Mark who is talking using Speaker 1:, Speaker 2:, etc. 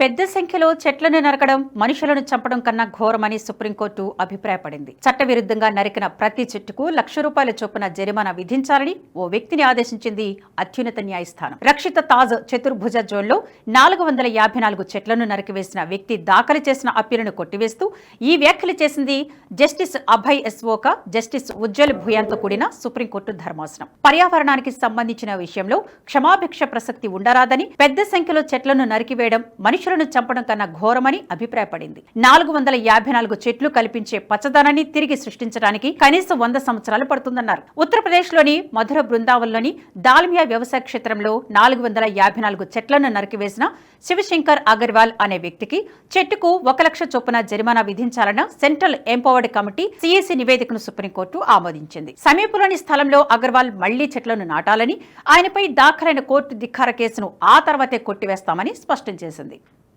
Speaker 1: పెద్ద సంఖ్యలో చెట్లను నరకడం మనుషులను చంపడం కన్నా ఘోరమని సుప్రీంకోర్టు అభిప్రాయపడింది. చట్టవిరుద్ధంగా నరికిన ప్రతి చెట్టుకు లక్ష రూపాయల చొప్పున జరిమానా విధించాలని ఓ వ్యక్తిని ఆదేశించింది అత్యున్నత న్యాయస్థానం. రక్షిత తాజ్ చతుర్భుజ జోన్లో నాలుగు వందల యాభై నాలుగు చెట్లను నరికివేసిన వ్యక్తి దాఖలు చేసిన అప్పీలును కొట్టివేస్తూ ఈ వ్యాఖ్యలు చేసింది జస్టిస్ అభయ్ ఎస్వోక జస్టిస్ ఉజ్వల్ భూయాన్తో కూడిన సుప్రీంకోర్టు ధర్మాసనం. పర్యావరణానికి సంబంధించిన విషయంలో క్షమాభిక్ష ప్రసక్తి ఉండరాదని పెద్ద సంఖ్యలో చెట్లను నరికివేయడం మనుషులను చంపడం కన్నా ఘోరమని అభిప్రాయపడింది. నాలుగు వందల యాభై నాలుగు చెట్లు కల్పించే పచ్చదనాన్ని తిరిగి సృష్టించడానికి కనీసం వంద సంవత్సరాలు పడుతుందన్నారు. ఉత్తరప్రదేశ్లోని మధుర బృందావన్లోని దాల్మియా వ్యవసాయ క్షేత్రంలో నాలుగు వందల యాభై నాలుగు చెట్లను నరికివేసిన శివశంకర్ అగర్వాల్ అనే వ్యక్తికి చెట్టుకు ఒక లక్ష చొప్పున జరిమానా విధించాలన్న సెంట్రల్ ఎంపవర్డ్ కమిటీ సిఎసి నివేదికను సుప్రీంకోర్టు ఆమోదించింది. సమీపంలోని స్థలంలో అగర్వాల్ మళ్ళీ చెట్లను నాటాలని ఆయనపై దాఖలైన కోర్టు ధిక్కార కేసును ఆ తర్వాతే కొట్టివేస్తామని స్పష్టం చేసింది.